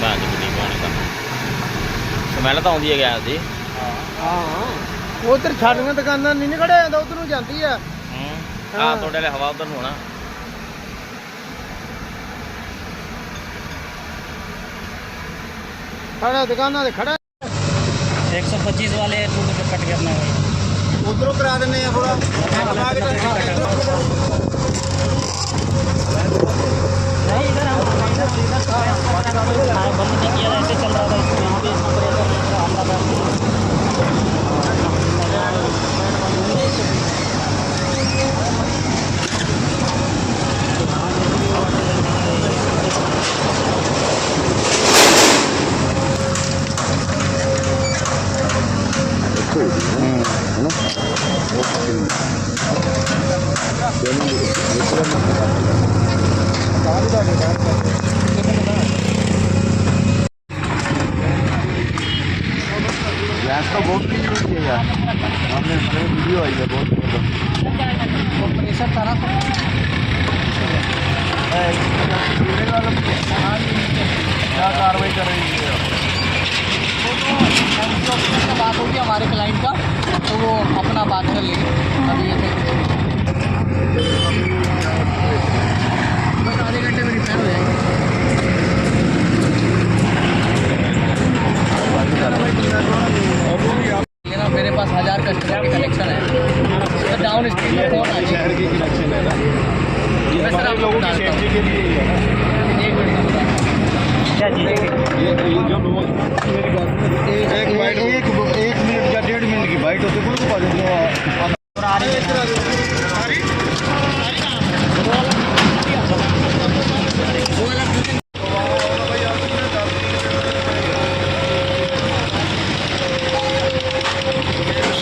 ਭੈਣ ਚ ਕਿੰਨੀ ਪਾਣੀ ਦਾ ਸਮੈਲ ਤਾਂ ਆਉਂਦੀ ਹੈ ਗੈਸ ਦੀ ਹਾਂ ਉਧਰ ਛਾੜੀਆਂ ਦੁਕਾਨਾਂ ਨਹੀਂ ਨਿਕੜਿਆ ਜਾਂਦਾ ਉਧਰ ਨੂੰ ਜਾਂਦੀ ਆ ਹੂੰ ਹਾਂ। ਆ ਤੁਹਾਡੇ ਲਈ ਹਵਾ ਉਧਰ ਨੂੰ ਹੋਣਾ ਸਾਡਾ ਦੁਕਾਨਾਂ ਤੇ ਖੜਾ 125 ਵਾਲੇ टू पे कट गया अपना भाई ਉਧਰੋਂ ਕਰਾ ਦਿੰਨੇ ਆ ऐसे चल रहा था प्रेशर क्या कार्रवाई कर रही है से बात होगी हमारे क्लाइंट का तो वो अपना बात कर लेंगे अभी ये बस आधे घंटे में रिपेयर हो मेरे पास हज़ार कस्टमर के कनेक्शन है। तो डाउन स्ट्रीम में कौन आ शहर की है ना। ये सर आप लोगों की सेफ्टी के लिए ही है। एक बाइट एक एक मिनट या डेढ़ मिनट की बाइट होती है?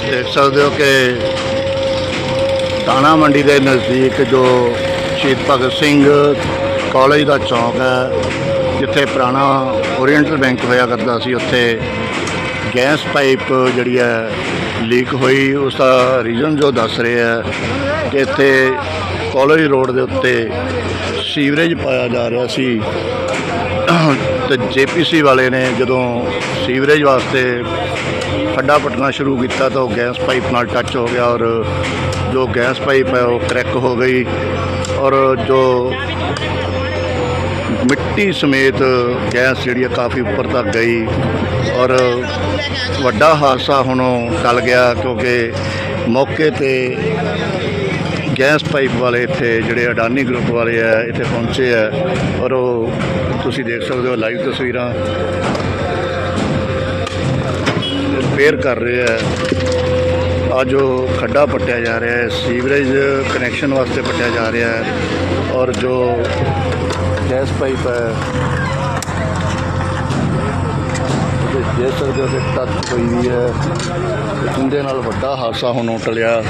देख सकते हो कि ਦਾਣਾ ਮੰਡੀ ਦੇ ਨਜ਼ਦੀਕ ਜੋ ਸ਼ਹੀਦ ਭਗਤ ਸਿੰਘ ਕਾਲਜ ਦਾ ਚੌਂਕ ਹੈ, ਜਿੱਥੇ ਪੁਰਾਣਾ ਓਰੀਐਂਟਲ ਬੈਂਕ ਹੋਇਆ ਕਰਦਾ ਸੀ, ਉੱਥੇ ਗੈਸ ਪਾਈਪ ਜਿਹੜੀ ਹੈ ਲੀਕ ਹੋਈ। ਉਸ ਦਾ ਰੀਜ਼ਨ ਜੋ ਦੱਸ ਰਹੇ ਹੈ ਕਿ ਇੱਥੇ ਕਾਲਜ ਰੋਡ ਦੇ ਉੱਤੇ ਸੀਵਰੇਜ ਪਾਇਆ ਜਾ ਰਿਹਾ ਸੀ। ਤੇ ਜੇਪੀਸੀ ਵਾਲੇ ਨੇ ਜਦੋਂ ਸੀਵਰੇਜ ਵਾਸਤੇ ਖੱਡਾ ਪਟਣਾ ਸ਼ੁਰੂ ਕੀਤਾ ਤਾਂ ਉਹ ਗੈਸ ਪਾਈਪ ਨਾਲ ਟੱਚ ਹੋ ਗਿਆ ਔਰ ਜੋ ਗੈਸ ਪਾਈਪ ਹੈ ਉਹ ਕਰੈਕ ਹੋ ਗਈ ਔਰ ਜੋ ਮਿੱਟੀ ਸਮੇਤ ਗੈਸ ਜਿਹੜੀ ਹੈ ਕਾਫੀ ਉੱਪਰ ਤੱਕ ਗਈ ਔਰ ਵੱਡਾ ਹਾਦਸਾ ਹੁਣ ਉਹ ਟਲ ਗਿਆ ਕਿਉਂਕਿ ਮੌਕੇ ਤੇ ਗੈਸ ਪਾਈਪ ਵਾਲੇ ਇੱਥੇ ਜਿਹੜੇ ਅਡਾਨੀ ਗਰੁੱਪ ਵਾਲੇ ਆ, ਇੱਥੇ ਪਹੁੰਚੇ ਆ ਔਰ ਉਹ ਤੁਸੀਂ ਦੇਖ ਸਕਦੇ ਹੋ ਲਾਈਵ ਤਸਵੀਰਾਂ। ਰਿਪੇਅਰ ਕਰ ਰਿਹਾ ਆ। ਆ ਜੋ ਖੱਡਾ ਪੱਟਿਆ ਜਾ ਰਿਹਾ ਹੈ, ਸੀਵਰੇਜ ਕਨੈਕਸ਼ਨ ਵਾਸਤੇ ਪੱਟਿਆ ਜਾ ਰਿਹਾ ਹੈ ਔਰ ਜੋ ਗੈਸ ਪਾਈਪ ਹੈ, ਉਹਦੇ ਦੇਖ ਸਕਦੇ ਹੋ ਕਿ ਟੱਚ ਹੋਈ ਹੈ ਉਹਦੇ ਨਾਲ ਵੱਡਾ ਹਾਦਸਾ ਹੁਣ ਉਹ ਟਲਿਆ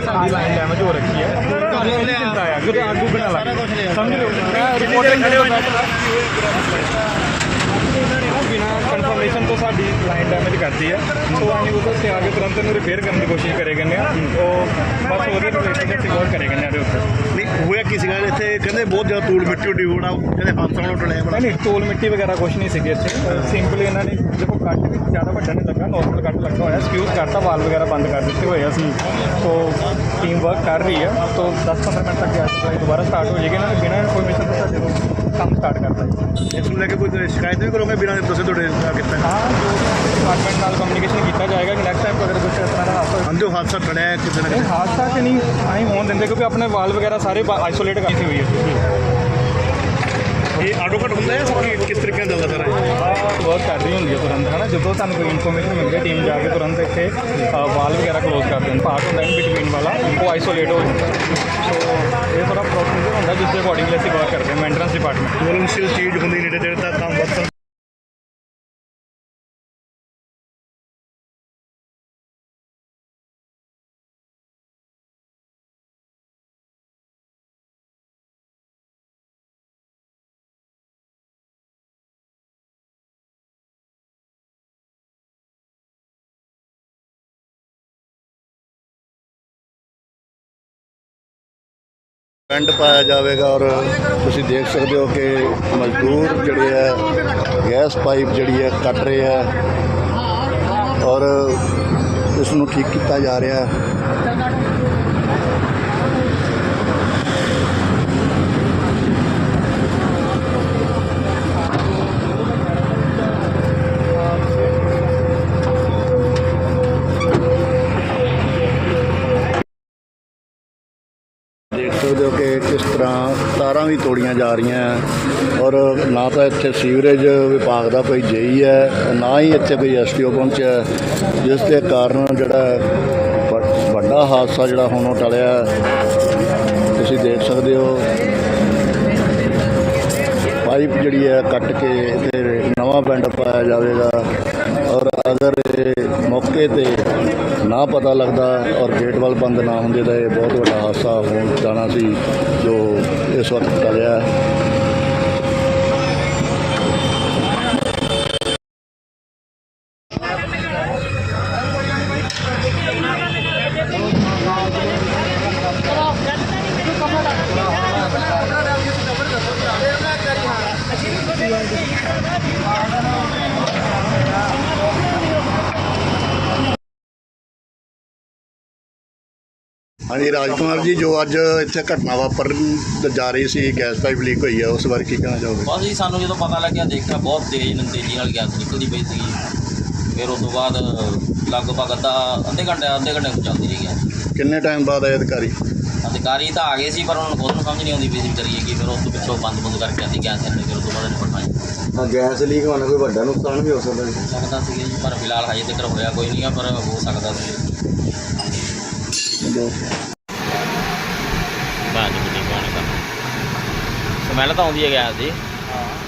ਸਾਡੀ ਲਾਈਨ ਡੈਮੇਜ ਹੋ ਰੱਖੀ ਹੈ ਤੁਹਾਨੂੰ ਇਹਦੀ ਚਿੰਤਾ ਹੈ ਕਿ ਆਗੂ ਬਣਾ ਲੱਗ ਸਮਝ ਹੋ ਹੋ ਕਨਫਰਮੇਸ਼ਨ ਤੋਂ ਸਾਡੀ ਲਾਈਨ ਡੈਮੇਜ ਕਰਦੀ ਆ। ਸੋ ਅਸੀਂ ਉਹਦੇ ਉੱਤੇ ਆ ਕੇ ਤੁਰੰਤ ਇਹਨੂੰ ਰਿਪੇਅਰ ਕਰਨ ਦੀ ਕੋਸ਼ਿਸ਼ ਕਰੇ ਗਏ ਆ। ਉਹ ਬਸ ਉਹਦੇ ਅਸੀਂ ਵਰਕ ਕਰੇ ਗਏ ਆ ਇਹਦੇ ਉੱਤੇ। ਨਹੀਂ ਹੋਇਆ ਕੀ ਸੀਗਾ? ਇੱਥੇ ਕਹਿੰਦੇ ਬਹੁਤ ਜ਼ਿਆਦਾ ਧੂੜ ਮਿੱਟੀ ਉੱਡੀ ਹੋਣਾ। ਕਹਿੰਦੇ ਹਾਦਸਾ ਹੋਣਾ ਟਲਿਆ ਬੜਾ ਨਹੀਂ ਟੋਲ ਮਿੱਟੀ ਵਗੈਰਾ ਕੁਝ ਨਹੀਂ ਸੀਗੇ ਇੱਥੇ। ਸਿੰਪਲੀ ਇਹਨਾਂ ਨੇ ਦੇਖੋ ਕੱਟ ਵੀ ਜ਼ਿਆਦਾ ਵੱਡਾ ਨਹੀਂ ਲੱਗਾ ਨਾਰਮਲ ਕੱਟ ਲੱਗਾ ਹੋਇਆ। ਸਕਿਊਜ਼ ਕਰਤਾ ਵਾਲ ਵਗੈਰਾ ਬੰਦ ਕਰ ਦਿੱਤੇ ਹੋਏ ਆ ਅਸੀਂ। ਸੋ ਟੀਮ ਵਰਕ ਕਰ ਰਹੀ ਆ। ਸੋ 10-15 ਮਿੰਟ ਤੱਕ ਗੈਸ ਦੁਬਾਰਾ ਸਟਾਰਟ ਹੋ ਜਾਏਗੀ। ਇਹਨਾਂ ਨੇ ਬਿਨਾਂ ਇਨਫੋਰਮੇਸ਼ਨ ਤੋਂ ਸਾਡੇ ਕੰਮ ਸਟਾਰਟ ਕਰਤਾ ਜੀ। ਇਸ ਨੂੰ ਲੈ ਕੇ ਕੋਈ ਸ਼ਿਕਾਇਤ ਵੀ ਕਰੋਗੇ ਬਿਨਾਂ ਦੱਸੇ ਤੁਹਾਡੇ ਆ ਕਿੱਥੇ ਹਾਂ ਜੋ ਡਿਪਾਰਟਮੈਂਟ ਨਾਲ ਕਮਿਊਨੀਕੇਸ਼ਨ ਕੀਤਾ ਜਾਏਗਾ ਕਿ ਨੈਕਸਟ ਟਾਈਮ ਅਗਰ ਕੁਝ ਇਸ ਤਰ੍ਹਾਂ ਦਾ ਹਾਦਸਾ ਅੰਦਿਓ ਹਾਦਸਾ ਕਿਸੇ ਨਾ ਨਹੀਂ ਕਿਸੇ ਹਾਦਸਾ ਤੇ ਨਹੀਂ ਅਸੀਂ ਹੋਣ ਦਿੰਦੇ ਕਿਉਂਕਿ ਆਪਣੇ ਵਾਲ ਵਗੈਰਾ ਸਾਰੇ ਆਈਸੋਲੇਟ ਕੀਤੀ ਹੋਈ ਹੈ ਇਹ ਆਟੋ ਕੱਟ ਹੁੰਦਾ ਹੈ ਕੀ- ਕਿਸ ਤਰੀਕੇ ਨਾਲ ਚੱਲਦਾ ਸਾਰਾ ਵਰਕ ਕਰ ਰਹੀ ਹੁੰਦੀ ਹੈ ਤੁਰੰਤ ਹੈ ਨਾ ਜਦੋਂ ਤੁਹਾਨੂੰ ਕੋਈ ਇਨਫੋਰਮੇਸ਼ਨ ਮਿਲਦੀ ਹੈ ਟੀਮ ਜਾ ਕੇ ਤੁਰੰਤ ਇੱਥੇ ਵਾਲ ਵਗੈਰਾ ਕਲੋਜ਼ ਕਰ ਦਿੰਦੇ। ਪਾਰਟ ਹੁੰਦਾ ਇਨ ਬਿਟਵੀਨ ਵਾਲਾ ਉਹ ਆਈਸੋਲੇਟ ਹੋ ਜਾਂਦਾ। ਸੋ ਇਹ ਥੋੜਾ ਪ੍ਰੋਸੀਜਰ ਹੁੰਦਾ ਜਿਸ ਦੇ ਅਕੋਰਡਿੰਗਲੀ ਅਸੀਂ ਵਰਕ ਕਰਦੇ ਹਾਂ ਮੇਨਟੇਨੈਂਸ ਡਿਪਾਰਟਮੈਂਟ ਵੋਲੰਟੀਅਰ ਚੀਜ਼ ਹੁੰਦੀ ਨੇੜੇ ਤੇੜੇ ਕੰਮ ਵਰਤਣ ਪਿੰਡ ਪਾਇਆ ਜਾਵੇਗਾ ਔਰ ਤੁਸੀਂ ਦੇਖ ਸਕਦੇ ਹੋ ਕਿ ਮਜ਼ਦੂਰ ਜਿਹੜੇ ਹੈ, ਗੈਸ ਪਾਈਪ ਜਿਹੜੀ ਹੈ ਕੱਟ ਰਹੇ ਹੈ ਔਰ ਇਸ ਨੂੰ ਠੀਕ ਕੀਤਾ ਜਾ ਰਿਹਾ ਹੈ। ਵੀ ਤੋੜੀਆਂ ਜਾ ਰਹੀਆਂ ਔਰ ਨਾ ਤਾਂ ਇੱਥੇ ਸੀਵਰੇਜ ਵਿਭਾਗ ਦਾ ਕੋਈ ਜੇਈ ਹੈ ਨਾ ਹੀ ਇੱਥੇ ਕੋਈ ਐਸਟੀਓ ਪਹੁੰਚਿਆ ਜਿਸ ਦੇ ਕਾਰਨ ਜਿਹੜਾ ਵੱਡਾ ਹਾਦਸਾ ਜਿਹੜਾ ਹੁਣ ਉਹ ਟਲਿਆ ਤੁਸੀਂ ਦੇਖ ਸਕਦੇ ਹੋ। ਪਾਈਪ ਜਿਹੜੀ ਹੈ ਕੱਟ ਕੇ ਤੇ ਨਵਾਂ ਪਿੰਡ ਪਾਇਆ ਜਾਵੇਗਾ। ਔਰ ਅਗਰ ਮੌਕੇ ਤੇ ਨਾ ਪਤਾ ਲੱਗਦਾ ਔਰ ਗੇਟ ਵੱਲ ਬੰਦ ਨਾ ਹੁੰਦੇ ਤਾਂ ਇਹ ਬਹੁਤ ਵੱਡਾ ਹਾਦਸਾ ਹੋਣ ਜਾਣਾ ਸੀ ਜੋ ਇਸ ਵਕਤ ਟਲਿਆ ਹਾਂਜੀ ਰਾਜਕੁਮਾਰ ਜੀ ਜੋ ਅੱਜ ਇੱਥੇ ਘਟਨਾ ਵਾਪਰਨ ਜਾ ਰਹੀ ਸੀ ਗੈਸ ਪਾਈਪ ਲੀਕ ਹੋਈ ਹੈ ਉਸ ਬਾਰੇ ਕੀ ਕਹਿਣਾ ਚਾਹੋਗੇ? ਬਸ ਜੀ ਸਾਨੂੰ ਜਦੋਂ ਪਤਾ ਲੱਗਿਆ ਦੇਖਿਆ ਬਹੁਤ ਤੇਜ਼ ਤੇਜ਼ੀ ਨਾਲ ਗੈਸ ਨਿਕਲਦੀ ਪਈ ਸੀਗੀ। ਫਿਰ ਉਸ ਤੋਂ ਬਾਅਦ ਲਗਭਗ ਅੱਧਾ ਅੱਧੇ ਘੰਟੇ ਅੱਧੇ ਘੰਟੇ ਨੂੰ ਚੱਲਦੀ ਰਹੀ ਗੈਸ ਕਿੰਨੇ ਟਾਈਮ ਬਾਅਦ ਆਏ ਅਧਿਕਾਰੀ? ਅਧਿਕਾਰੀ ਤਾਂ ਆ ਗਏ ਸੀ ਪਰ ਉਹਨਾਂ ਨੂੰ ਖੁਦ ਨੂੰ ਸਮਝ ਨਹੀਂ ਆਉਂਦੀ ਵੀ ਅਸੀਂ ਕਰੀਏ ਕੀ ਫਿਰ ਉਸ ਤੋਂ ਪਿੱਛੋਂ ਬੰਦ ਬੰਦ ਕਰਕੇ ਅਸੀਂ ਗੈਸ ਇੰਨੇ ਫਿਰ ਉਸ ਤੋਂ ਬਾਅਦ ਨਿਪਟਣਾ ਜੀ। ਗੈਸ ਲੀਕ ਹੋਣਾ ਕੋਈ ਵੱਡਾ ਨੁਕਸਾਨ ਵੀ ਹੋ ਸਕਦਾ ਹੈ ਲੱਗਦਾ ਸੀ ਜੀ ਪਰ ਫਿਲਹਾਲ ਹਜੇ ਤੱਕ ਹੋਇਆ ਕੋਈ ਨਹੀਂ ਆ ਪਰ ਹੋ ਸਕਦਾ ਸੀ। ਬਾਅਦ ਵਿੱਚ ਨਹੀਂ ਪਾਣੀ ਸਮੈਲ ਤਾਂ ਆਉਂਦੀ ਹੈ ਗੈਸ ਦੀ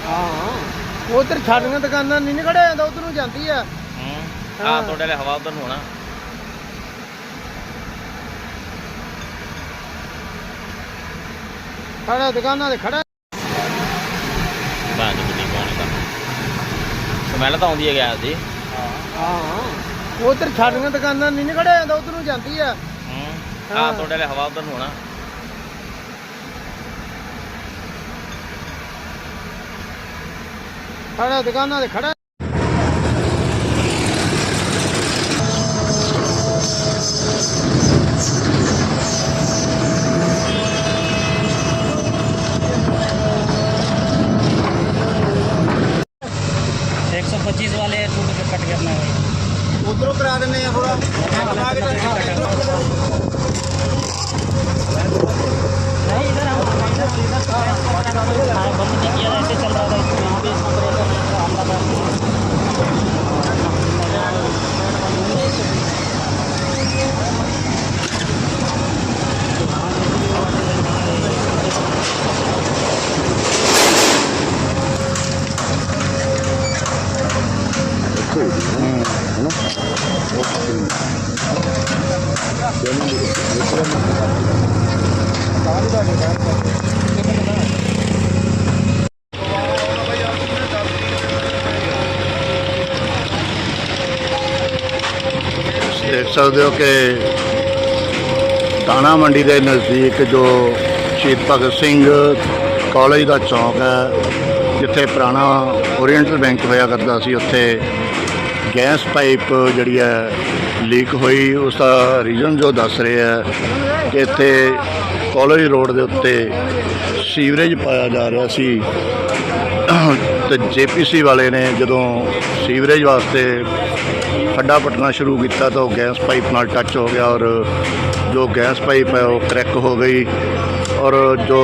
ਹਾਂ। ਉਧਰ ਛਾੜੀਆਂ ਦੁਕਾਨਾਂ ਨਹੀਂ ਨਿਕੜਿਆ ਜਾਂਦਾ ਉਧਰ ਨੂੰ ਜਾਂਦੀ ਆ। ਹੂੰ। ਹਾਂ। ਆ ਤੁਹਾਡੇ ਲਈ ਹਵਾ ਉਧਰ ਨੂੰ ਹੋਣਾ ਸਾਡਾ ਦੁਕਾਨਾਂ ਤੇ ਖੜਾ। ਬਾਅਦ ਵਿੱਚ ਨਹੀਂ ਪਾਣੀ ਸਮੈਲ ਤਾਂ ਆਉਂਦੀ ਹੈ ਗੈਸ ਦੀ ਹਾਂ। ਉਧਰ ਛਾੜੀਆਂ ਦੁਕਾਨਾਂ ਨਹੀਂ ਨਿਕੜਿਆ ਜਾਂਦਾ ਉਧਰ ਨੂੰ ਜਾਂਦੀ ਆ। ਹੂੰ ਆ। ਤੁਹਾਡੇ ਲਈ ਹਵਾ ਉਧਰ ਨੂੰ ਹੋਣਾ ਸਾਡਾ ਦੁਕਾਨਾਂ ਤੇ ਖੜਾ ਸਕਦੇ ਹੋ ਕਿ ਦਾਣਾ ਮੰਡੀ ਦੇ ਨਜ਼ਦੀਕ ਜੋ ਸ਼ਹੀਦ ਭਗਤ ਸਿੰਘ ਕਾਲਜ ਦਾ ਚੌਂਕ ਹੈ, ਜਿੱਥੇ ਪੁਰਾਣਾ ਓਰੀਐਂਟਲ ਬੈਂਕ ਹੋਇਆ ਕਰਦਾ ਸੀ, ਉੱਥੇ ਗੈਸ ਪਾਈਪ ਜਿਹੜੀ ਹੈ ਲੀਕ ਹੋਈ। ਉਸ ਦਾ ਰੀਜ਼ਨ ਜੋ ਦੱਸ ਰਹੇ ਹੈ ਕਿ ਇੱਥੇ ਕਾਲਜ ਰੋਡ ਦੇ ਉੱਤੇ ਸੀਵਰੇਜ ਪਾਇਆ ਜਾ ਰਿਹਾ ਸੀ। ਤੇ ਜੇਪੀਸੀ ਵਾਲੇ ਨੇ ਜਦੋਂ ਸੀਵਰੇਜ ਵਾਸਤੇ ਖੱਡਾ ਪਟਣਾ ਸ਼ੁਰੂ ਕੀਤਾ ਤਾਂ ਉਹ ਗੈਸ ਪਾਈਪ ਨਾਲ ਟੱਚ ਹੋ ਗਿਆ ਔਰ ਜੋ ਗੈਸ ਪਾਈਪ ਹੈ ਉਹ ਕਰੈਕ ਹੋ ਗਈ ਔਰ ਜੋ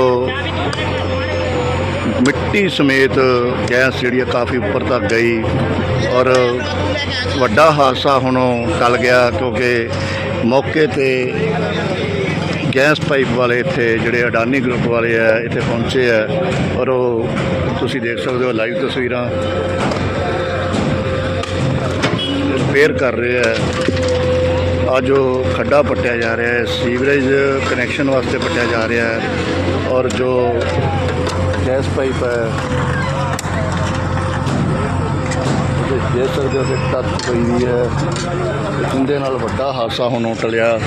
ਮਿੱਟੀ ਸਮੇਤ ਗੈਸ ਜਿਹੜੀ ਹੈ ਕਾਫੀ ਉੱਪਰ ਤੱਕ ਗਈ ਔਰ ਵੱਡਾ ਹਾਦਸਾ ਹੁਣ ਟਲ ਗਿਆ ਕਿਉਂਕਿ ਮੌਕੇ ਤੇ ਗੈਸ ਪਾਈਪ ਵਾਲੇ ਇੱਥੇ ਜਿਹੜੇ ਅਡਾਨੀ ਗਰੁੱਪ ਵਾਲੇ ਆ, ਇੱਥੇ ਪਹੁੰਚੇ ਆ ਔਰ ਉਹ ਤੁਸੀਂ ਦੇਖ ਸਕਦੇ ਹੋ ਲਾਈਵ ਤਸਵੀਰਾਂ। ਰਿਪੇਅਰ ਕਰ ਰਹੇ ਆ ਆ ਜੋ ਖੱਡਾ ਪੱਟਿਆ ਜਾ ਰਿਹਾ ਹੈ ਸੀਵਰੇਜ ਕਨੈਕਸ਼ਨ ਵਾਸਤੇ ਪੱਟਿਆ ਜਾ ਰਿਹਾ ਹੈ ਔਰ ਜੋ ਗੈਸ ਪਾਈਪ ਹੈ ਤੁਸੀਂ ਦੇਖ ਸਕਦੇ ਹੋ ਕਿ ਟੱਚ ਪਈ ਵੀ ਹੈ ਉਹਦੇ ਨਾਲ ਵੱਡਾ ਹਾਦਸਾ ਹੁਣ ਟਲਿਆ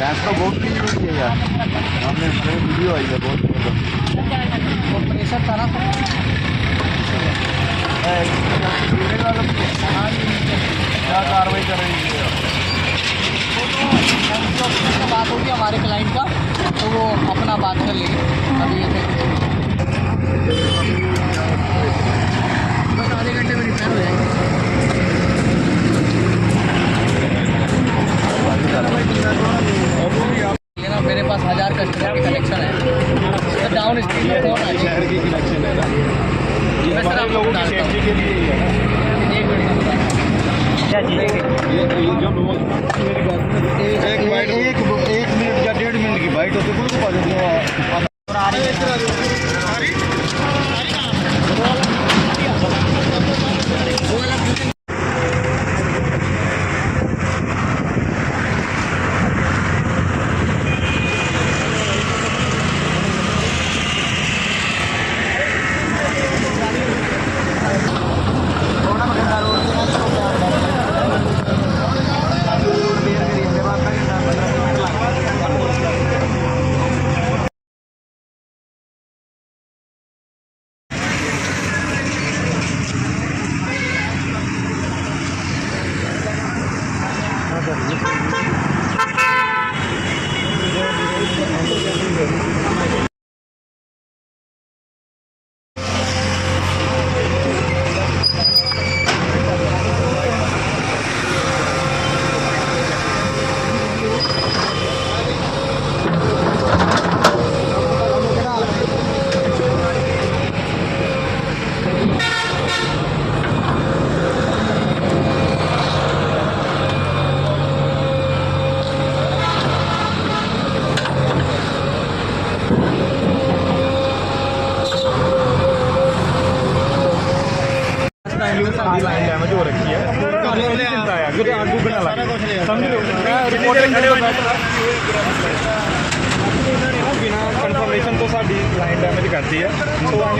गैस तो बहुत कीमती है यार हमने वीडियो आई है बहुत प्रेशर था ना क्या कार्रवाई कर रही है तो बात होगी हमारे क्लाइंट का तो वो अपना बात कर लेंगे अभी ये बस आधे घंटे में रिपेयर हो मेरे पास हज़ार कस्टमर के कनेक्शन है। तो डाउन स्ट्रीम में कौन है ना मैं सर हमारे आपको लोगों की डालता हूँ सेफ्टी के लिए ही है एक मिनट का क्या जी ये ये जो लोग मेरी बात सुनो, एक एक बाइट एक एक मिनट या डेढ़ मिनट की बाइट होती है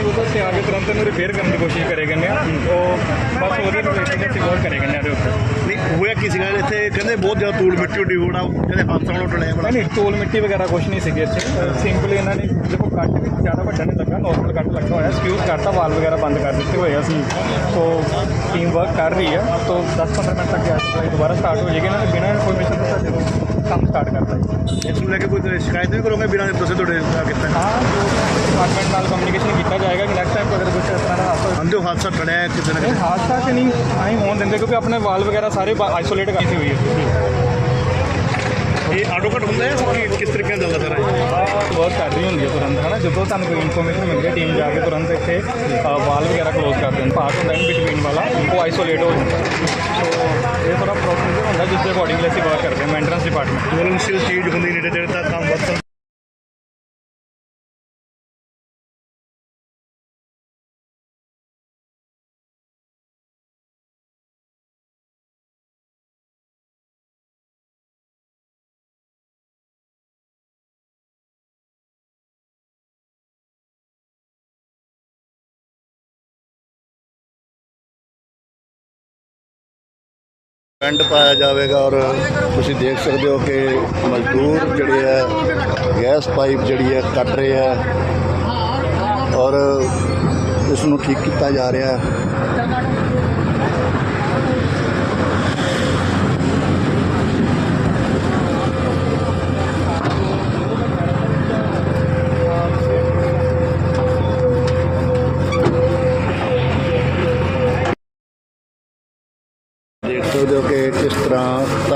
ਸੋ ਅਸੀਂ ਉਹਦੇ ਤੇ ਆ ਕੇ ਤੁਰੰਤ ਇਹਨੂੰ ਰਿਪੇਅਰ ਕਰਨ ਦੀ ਕੋਸ਼ਿਸ਼ ਕਰੇ ਗੰਨੇ ਆ। ਉਹ ਬਸ ਉਹਦੀ ਇਨਵੈਸਟੀਗੇਸ਼ਨ ਸਿਗੋਰ ਕਰੇ ਗੰਨੇ ਦੇ ਉੱਤੇ ਨਹੀਂ ਹੋਇਆ ਕੀ ਸੀਗਾ? ਇੱਥੇ ਕਹਿੰਦੇ ਬਹੁਤ ਜ਼ਿਆਦਾ ਧੂੜ ਮਿੱਟੀ ਉੱਡੀ ਹੋਣਾ ਕਹਿੰਦੇ ਹਾਦਸਾ ਹੋਣਾ ਟਲਿਆ ਬੜਾ ਨਹੀਂ ਟੋਲ ਮਿੱਟੀ ਵਗੈਰਾ ਕੁਝ ਨਹੀਂ ਸੀਗੇ ਇੱਥੇ। ਸਿੰਪਲੀ ਇਹਨਾਂ ਨੇ ਦੇਖੋ ਕੱਟ ਵੀ ਜ਼ਿਆਦਾ ਵੱਡਾ ਨਹੀਂ ਲੱਗਾ ਨਾਰਮਲ ਕੱਟ ਲੱਗਾ ਹੋਇਆ। ਸਕਿਊਜ਼ ਕਰਤਾ ਵਾਲ ਵਗੈਰਾ ਬੰਦ ਕਰ ਦਿੱਤੇ ਹੋਏ ਆ ਅਸੀਂ। ਸੋ ਟੀਮ ਵਰਕ ਕਰ ਰਹੀ ਹੈ ਸੋ 10-15 ਮਿੰਟ ਤੱਕ ਸਪਲਾਈ ਦੁਬਾਰਾ ਸਟਾਰਟ ਹੋ ਜਾਏਗੀ। ਇਹਨਾਂ ਨੇ ਬਿਨਾਂ ਇਨਫੋਰਮੇਸ਼ਨ ਤੋਂ ਸਾਡੇ ਨੂੰ ਕੰਮ ਸਟਾਰਟ ਕਰਤਾ ਜੀ। ਇਸ ਨੂੰ ਲੈ ਕੇ ਕੋਈ ਸ਼ਿਕਾਇਤ ਵੀ ਕਰੋਗੇ ਬਿਨਾਂ ਦੱਸੇ ਤੁਹਾਡੇ ਆ ਹਾਂ ਜੋ ਡਿਪਾਰਟਮੈਂਟ ਨਾਲ ਕਮਿਊਨੀਕੇਸ਼ਨ ਕੀਤਾ ਜਾਏਗਾ ਕਿ ਨੈਕਸਟ ਟਾਈਮ ਅਗਰ ਕੁਝ ਇਸ ਤਰ੍ਹਾਂ ਦਾ ਹਾਦਸਾ ਅੰਦੇ ਹਾਦਸਾ ਟਲਿਆ ਹੈ ਕਿਤੇ ਨਾ ਕਿਤੇ ਹਾਦਸਾ ਕਿ ਨਹੀਂ ਅਸੀਂ ਹੋਣ ਦਿੰਦੇ ਕਿਉਂਕਿ ਆਪਣੇ ਵਾਲ ਵਗੈਰਾ ਸਾਰੇ ਆਈਸੋਲੇਟ ਕੀਤੀ ਹੋਈ ਹੈ ਇਹ ਆਟੋ ਘਟ ਹੁੰਦਾ ਹੈ ਸਭ ਕਿਸ ਤਰੀਕੇ ਨਾਲ ਚੱਲਦਾ ਸਾਰਾ ਵਰਕ ਕਰ ਰਹੀ ਹੁੰਦੀ ਹੈ ਤੁਰੰਤ ਹਨਾ? ਜਦੋਂ ਤੁਹਾਨੂੰ ਕੋਈ ਇਨਫੋਰਮੇਸ਼ਨ ਮਿਲਦੀ ਹੈ ਟੀਮ ਜਾ ਕੇ ਤੁਰੰਤ ਇੱਥੇ ਵਾਲ ਵਗੈਰਾ ਕਲੋਜ਼ ਕਰ ਦਿੰਦੇ। ਪਾਰਟ ਹੁੰਦਾ ਇਨ ਬਿਟਵੀਨ ਵਾਲਾ ਉਹ ਆਈਸੋਲੇਟ ਹੋ ਜਾਂਦਾ। ਸੋ ਇਹ ਥੋੜਾ ਪ੍ਰੋਸੀਜਰ ਹੁੰਦਾ ਜਿਸ ਦੇ ਅਕੋਰਡਿੰਗਲੀ ਅਸੀਂ ਵਰਕ ਕਰਦੇ ਹਾਂ ਮੇਨਟੇਨੈਂਸ ਡਿਪਾਰਟਮੈਂਟ ਮਤਲਬ ਚੀਜ਼ ਹੁੰਦੀ ਨੇੜੇ ਤੇੜੇ ਤਾਂ ਕੰਮ ਵੱਧ ਪਿੰਡ ਪਾਇਆ ਜਾਵੇਗਾ ਔਰ ਤੁਸੀਂ ਦੇਖ ਸਕਦੇ ਹੋ ਕਿ ਮਜ਼ਦੂਰ ਜਿਹੜੇ ਹੈ ਗੈਸ ਪਾਈਪ ਜਿਹੜੀ ਹੈ ਕੱਟ ਰਹੇ ਹੈ ਔਰ ਇਸ ਨੂੰ ਠੀਕ ਕੀਤਾ ਜਾ ਰਿਹਾ। ਹੈ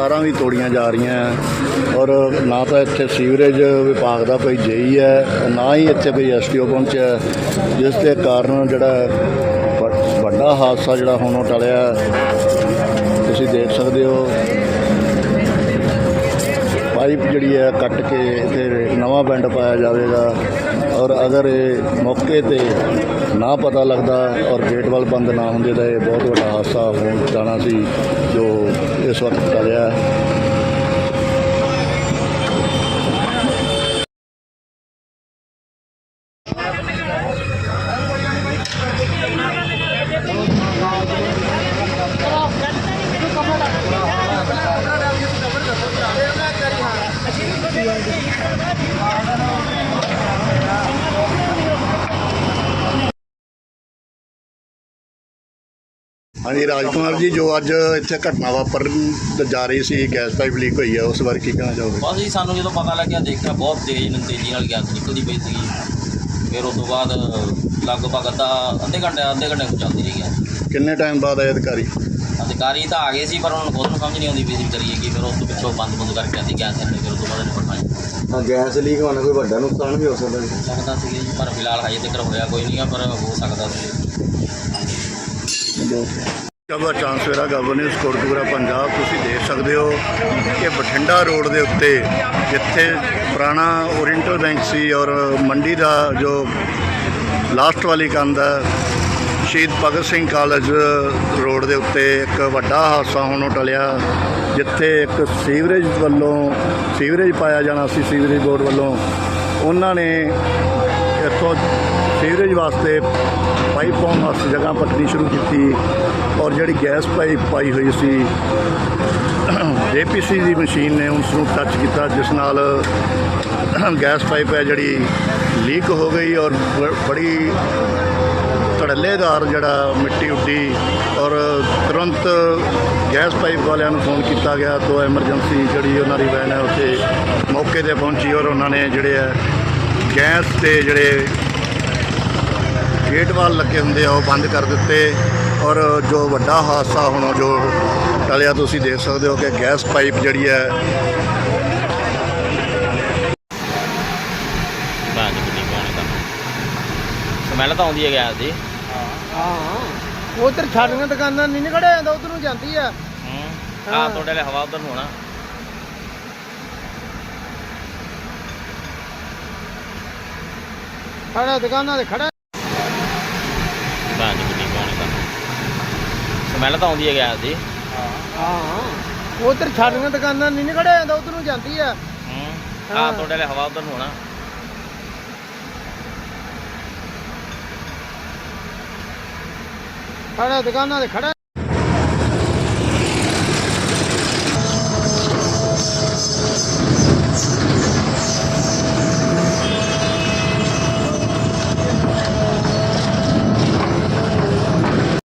ਤਾਰਾਂ ਵੀ ਤੋੜੀਆਂ ਜਾ ਰਹੀਆਂ ਔਰ ਨਾ ਤਾਂ ਇੱਥੇ ਸੀਵਰੇਜ ਵਿਭਾਗ ਦਾ ਕੋਈ ਜੇਈ ਹੈ ਨਾ ਹੀ ਇੱਥੇ ਕੋਈ ਐਸਟੀਓ ਪਹੁੰਚਿਆ ਜਿਸ ਦੇ ਕਾਰਨ ਜਿਹੜਾ ਵ- ਵੱਡਾ ਹਾਦਸਾ ਜਿਹੜਾ ਹੁਣ ਉਹ ਟਲਿਆ ਤੁਸੀਂ ਦੇਖ ਸਕਦੇ ਹੋ। ਪਾਈਪ ਜਿਹੜੀ ਹੈ ਕੱਟ ਕੇ ਤੇ ਨਵਾਂ ਪਿੰਡ ਪਾਇਆ ਜਾਵੇਗਾ ਔਰ ਅਗਰ ਇਹ ਮੌਕੇ ਤੇ ਨਾ ਪਤਾ ਲੱਗਦਾ ਔਰ ਗੇਟ ਵੱਲ ਬੰਦ ਨਾ ਹੁੰਦੇ ਤਾਂ ਇਹ ਬਹੁਤ ਵੱਡਾ ਹਾਦਸਾ ਹੋ ਜਾਣਾ ਸੀ ਜੋ ਇਸ ਵਕਤ ਟਲਿਆ ਹੈ ਹਾਂਜੀ ਰਾਜਕੁਮਾਰ ਜੀ ਜੋ ਅੱਜ ਇੱਥੇ ਘਟਨਾ ਵਾਪਰਨ ਜਾ ਰਹੀ ਸੀ ਗੈਸ ਪਾਈਪ ਲੀਕ ਹੋਈ ਹੈ ਉਸ ਬਾਰੇ ਕੀ ਕਹਿਣਾ ਚਾਹੋਗੇ? ਬਸ ਜੀ ਸਾਨੂੰ ਜਦੋਂ ਪਤਾ ਲੱਗਿਆ ਦੇਖਿਆ ਬਹੁਤ ਤੇਜ਼ ਨ- ਤੇਜ਼ੀ ਨਾਲ ਗੈਸ ਨਿਕਲਦੀ ਪਈ ਸੀਗੀ। ਫਿਰ ਉਸ ਤੋਂ ਬਾਅਦ ਲਗਭਗ ਅੱਧਾ ਅੱਧੇ ਘੰਟੇ ਅੱਧੇ ਘੰਟੇ ਨੂੰ ਚੱਲਦੀ ਰਹੀ ਗੈਸ। ਕਿੰਨੇ ਟਾਈਮ ਬਾਅਦ ਆਏ ਅਧਿਕਾਰੀ? ਅਧਿਕਾਰੀ ਤਾਂ ਆ ਗਏ ਸੀ ਪਰ ਉਹਨਾਂ ਨੂੰ ਖੁਦ ਨੂੰ ਸਮਝ ਨਹੀਂ ਆਉਂਦੀ ਵੀ ਅਸੀਂ ਕਰੀਏ ਕੀ ਫਿਰ ਉਸ ਤੋਂ ਪਿੱਛੋਂ ਬੰਦ ਬੰਦ ਕਰਕੇ ਆਂਦੀ ਗੈਸ ਨਹੀਂ ਫਿਰ ਉਸ ਤੋਂ ਬਾਅਦ ਇਹਨੂੰ ਪਠਾਈ ਹਾਂ ਗੈਸ ਲੀਕ ਹੋਣਾ ਕੋਈ ਵੱਡਾ ਨੁਕਸਾਨ ਵੀ ਹੋ ਸਕਦਾ ਜੀ ਸਕਦਾ ਸੀ ਜੀ ਪਰ ਫਿਲਹਾਲ ਹਜੇ ਤੱਕ ਹੋਇਆ ਕੋਈ ਨਹੀਂ ਆ ਪਰ ਹੋ ਸਕਦਾ ਸੀ। ਖਬਰ ਚਾਂਸਵੇਰਾ ਗਵਰਨੈਂਸ ਕੋਟਕਪੂਰਾ ਪੰਜਾਬ, ਤੁਸੀਂ ਦੇਖ ਸਕਦੇ ਹੋ ਕਿ ਬਠਿੰਡਾ ਰੋਡ ਦੇ ਉੱਤੇ ਜਿੱਥੇ ਪੁਰਾਣਾ ਓਰੀਐਂਟਲ ਬੈਂਕ ਸੀ ਔਰ ਮੰਡੀ ਦਾ ਜੋ ਲਾਸਟ ਵਾਲੀ ਕੰਧ ਹੈ ਸ਼ਹੀਦ ਭਗਤ ਸਿੰਘ ਕਾਲਜ ਰੋਡ ਦੇ ਉੱਤੇ ਇੱਕ ਵੱਡਾ ਹਾਦਸਾ ਹੋਣੋਂ ਟਲਿਆ, ਜਿੱਥੇ ਇੱਕ ਸੀਵਰੇਜ ਵੱਲੋਂ ਸੀਵਰੇਜ ਪਾਇਆ ਜਾਣਾ ਸੀ, ਸੀਵਰੇਜ ਬੋਰਡ ਵੱਲੋਂ। ਉਹਨਾਂ ਨੇ ਇੱਥੋਂ ਸੀਵਰੇਜ ਵਾਸਤੇ ਪਾਈਪ ਪਾਉਣ ਵਾਸਤੇ ਜਗ੍ਹਾ ਪੱਟਣੀ ਸ਼ੁਰੂ ਕੀਤੀ ਔਰ ਜਿਹੜੀ ਗੈਸ ਪਾਈਪ ਪਾਈ ਹੋਈ ਸੀ ਜੇਪੀਸੀ ਦੀ ਮਸ਼ੀਨ ਨੇ ਉਸ ਨੂੰ ਟੱਚ ਕੀਤਾ, ਜਿਸ ਨਾਲ ਗੈਸ ਪਾਈਪ ਹੈ ਜਿਹੜੀ ਲੀਕ ਹੋ ਗਈ ਔਰ ਬ- ਬੜੀ ਧੜੱਲੇਦਾਰ ਜਿਹੜਾ ਮਿੱਟੀ ਉੱਡੀ ਔਰ ਤੁਰੰਤ ਗੈਸ ਪਾਈਪ ਵਾਲਿਆਂ ਨੂੰ ਫੋਨ ਕੀਤਾ ਗਿਆ ਤੋਂ ਐਮਰਜੈਂਸੀ ਜਿਹੜੀ ਉਹਨਾਂ ਦੀ ਵੈਨ ਹੈ ਉੱਥੇ ਮੌਕੇ ਤੇ ਪਹੁੰਚੀ ਔਰ ਉਹਨਾਂ ਨੇ ਜਿਹੜੇ ਹੈ ਗੈਸ ਤੇ ਜਿਹੜੇ ਗੇਟ ਵਾਲ ਲੱਗੇ ਹੁੰਦੇ ਆ ਉਹ ਬੰਦ ਕਰ ਦਿੱਤੇ। ਔਰ ਜੋ ਵੱਡਾ ਹਾਦਸਾ ਹੁਣ ਜੋ ਟਲਿਆ ਤੁਸੀਂ ਦੇਖ ਸਕਦੇ ਹੋ ਕਿ ਗੈਸ ਪਾਈਪ ਜਿਹੜੀ ਹੈ। ਕਿੰਨੀ ਪਾਉਣੀ ਤਾਂ। ਸਮੈਲ ਤਾਂ ਆਉਂਦੀ ਹੈ ਗੈਸ ਦੀ। ਹਾਂ ਉਧਰ ਛਾੜੀਆਂ ਦੁਕਾਨਾਂ ਨਹੀਂ ਨਿਕੜਿਆ ਜਾਂਦਾ ਉਧਰ ਨੂੰ ਜਾਂਦੀ ਆ ਹੂੰ। ਤੁਹਾਡੇ ਲਈ ਹਵਾ ਉਧਰ ਨੂੰ ਹੋਣਾ ਸਾਡਾ ਦੁਕਾਨਾਂ ਤੇ ਖੜਾ ਬਾਅਦ ਕਿੰਨੀ ਪਾਉਣੀ ਤਾਂ ਸਮੈਲ ਤਾਂ ਆਉਂਦੀ ਹੈ ਗੈਸ ਦੀ ਹਾਂ। ਉਧਰ ਛਾੜੀਆਂ ਦੁਕਾਨਾਂ ਨਹੀਂ ਨਿਕੜਿਆ ਜਾਂਦਾ ਉਧਰ ਨੂੰ ਜਾਂਦੀ ਆ। ਹੂੰ। ਆ। ਤੁਹਾਡੇ ਲਈ ਹਵਾ ਉਧਰ ਨੂੰ ਹੋਣਾ ਸਾਡਾ ਦੁਕਾਨਾਂ ਤੇ ਖੜਾ